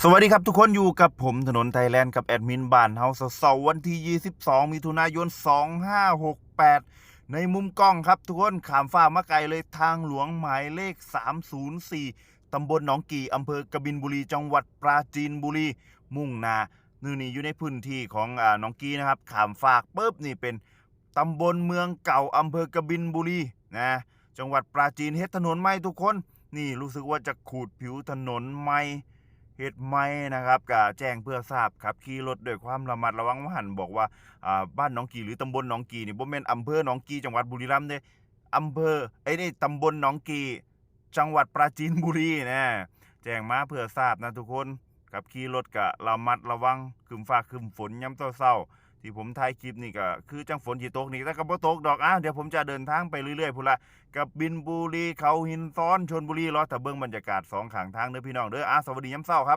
สวัสดีครับทุกคนอยู่กับผมถนนไทยแลนด์กับแอดมินบ้านเฮาเสาร์วันที่ 22 มิถุนายน 2568 ในมุมกล้องครับทุกคนขามฟ้ามาไกลเลยทางหลวงหมายเลข 304 ตำบลหนองกี่อำเภอกบินบุรีจังหวัดปราจีนบุรี มุ่งหนานี่นี่อยู่ในพื้นที่ของอ่าหนองกีนะครับขามฝากปุ๊บนี่เป็นตำบลเมืองเก่าอำเภอกบินบุรีนะจังหวัดปราจีนเฮ็ดถนนใหม่ทุกคน นี่รู้สึกว่าจะขูดผิวถนนใหม่ เฮ็ดไม่นะครับกแจ้งเพื่อทราบครับขี่รถด้วยความระมัดระวังว่าหันบอกว่าอ่าบ้านหนองกีหรือตำบลหนองกีนี่บ่แม่นอำเภอหนองกีจังหวัดบุรีรัมย์เด้อำเภอไอ้นี่ตำบลหนองกีจังหวัดปราจีนบุรีนะแจ้งมาเพื่อทราบนะทุกคนครับขี่รถก็ระมัดระวังคึมฟ้าคึมฝนยามเช้าๆที่ผมถ่ายคลิปนี่ก็คือจังฝนสิตกนี่แต่ก็บ่ตกดอกอะเดี๋ยวผมจะเดินทางไปเรื่อยๆพุ่นละกับบินบุรีเขาหินซ้อนชนบุรีรอแต่เบิ่งบรรยากาศสองข้างทางเด้อพี่น้องเด้ออะสวัสดียามเช้าครับ